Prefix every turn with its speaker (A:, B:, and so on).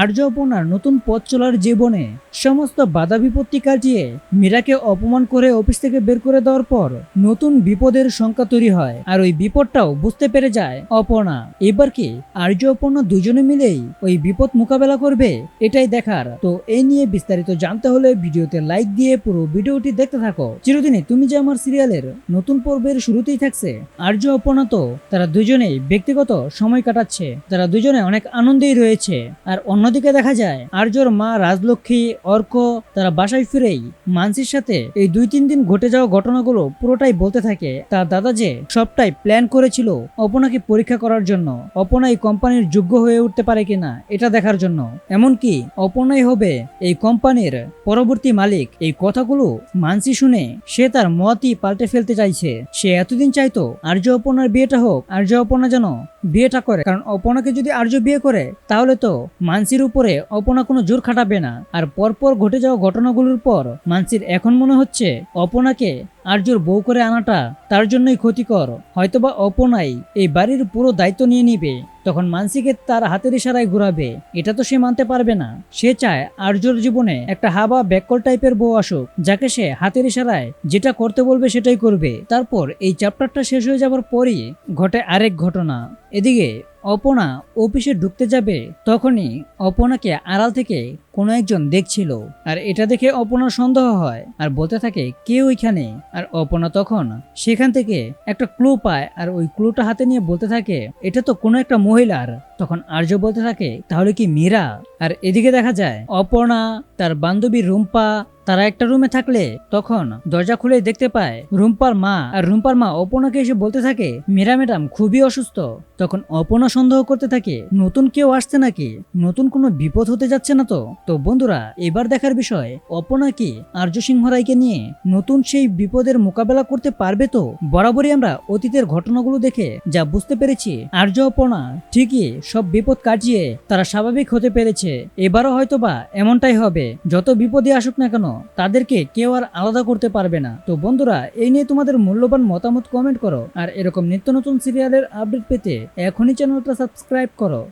A: আর্য অপর্ণার নতুন পথ চলার জীবনে সমস্ত বাধা বিপত্তি কাটিয়ে মীরাকে অপমান করে অফিস থেকে বের করে দেওয়ার পর নতুন বিপদের সংখ্যা তৈরি হয়। আর ওই বিপদটাও বুঝতে পেরে যায় অপর্ণা। এবার কি আর্য অপর্ণা দুজনে মিলেই ওই বিপদ মোকাবেলা করবে? এটাই দেখার। তো এই নিয়ে বিস্তারিত জানতে হলে ভিডিওতে লাইক দিয়ে পুরো ভিডিওটি দেখতে থাকো। চিরদিনই তুমি যে আমার সিরিয়ালের নতুন পর্বের শুরুতেই থাকছে, আর্য অপর্ণা তো তারা দুজনেই ব্যক্তিগত সময় কাটাচ্ছে। তারা দুজনে অনেক আনন্দেই রয়েছে। আর অন্যদিকে দেখা যায়, আর্যর মা রাজলক্ষ্মী, অর্ক, তারা বাসায় ফিরেই মানসির সাথে এই দুই তিন দিন ঘটে যাওয়া ঘটনাগুলো পুরোটাই বলতে থাকে তার দাদা যে সবটাই প্ল্যান করেছিল অপনাকে পরীক্ষা করার জন্য। অপনা এই কোম্পানির যোগ্য হয়ে উঠতে পারে কিনা এটা দেখার জন্য। এমনকি অপনাই হবে এই কোম্পানির পরবর্তী মালিক। এই কথাগুলো মানসি শুনে সে তার মতই পাল্টে ফেলতে চাইছে। সে এতদিন চাইতো আর্য অপনার বিয়েটা হোক, আর্য অপনা যেন বিয়েটা করে। কারণ অপনাকে যদি আর্য বিয়ে করে, তাহলে তো মানসির উপরে অপনা কোনো জোর খাটাবে না। আর পরপর ঘটে যাওয়া ঘটনাগুলোর পর মানসির এখন মনে হচ্ছে অপনাকে আর্যর বউ করে আনাটা তার জন্যই ক্ষতিকর। হয়তোবা অপনাই এই বাড়ির পুরো দায়িত্ব নিয়ে নিবে। তখন মানসিকে তার হাতের ইশারায় ঘুরাবে। এটা তো সে মানতে পারবে না। সে চায় আর্যর জীবনে একটা হাবা ব্যাকল টাইপের বউ আসুক, যাকে সে হাতের ইশারায় যেটা করতে বলবে সেটাই করবে। তারপর এই চ্যাপ্টারটা শেষ হয়ে যাওয়ার পরই ঘটে আরেক ঘটনা। এদিকে অপনা অফিসে ঢুকতে যাবে তখনই অপনাকে আড়াল থেকে কোনো একজন দেখছিল। আর এটা দেখে অপনার সন্দেহ হয়। আর বলতে থাকে, কে ওইখানে? আর অপনা তখন সেখান থেকে একটা ক্লু পায়। আর ওই ক্লুটা হাতে নিয়ে বলতে থাকে, এটা তো কোনো একটা মহিলার। তখন আর্য বলতে থাকে, তাহলে কি মীরা? আর এদিকে দেখা যায়, অপর্ণা তার বান্ধবী রুম্পা তারা একটা রুমে থাকলে তখন দরজা খুলে দেখতে পায় রুম্পার মা আর রুম্পার মা অপর্ণাকে এসে বলতে থাকে, মীরা ম্যাডাম খুবই অসুস্থ। তখন অপনা সন্দেহ করতে থাকে, নতুন কেউ আসছে নাকি? নতুন কোনো বিপদ হতে যাচ্ছে না তো? তো বন্ধুরা, এবার দেখার বিষয়, অপর্ণা কি আর্য সিংহ রায়কে নিয়ে নতুন সেই বিপদের মোকাবেলা করতে পারবে তো? বরাবরই আমরা অতীতের ঘটনাগুলো দেখে যা বুঝতে পেরেছি, আর্য অপনা ঠিকই সব বিপদ কাটিয়ে তারা স্বাভাবিক হতে পেরেছে। এবারও হয়তোবা এমনটাই হবে। যত বিপদই আসুক না কেন তাদেরকে কেউ আর আলাদা করতে পারবে না। তো বন্ধুরা, এই নিয়ে তোমাদের মূল্যবান মতামত কমেন্ট করো। আর এরকম নিত্য নতুন সিরিয়ালের আপডেট পেতে এখনই চ্যানেলটা সাবস্ক্রাইব করো।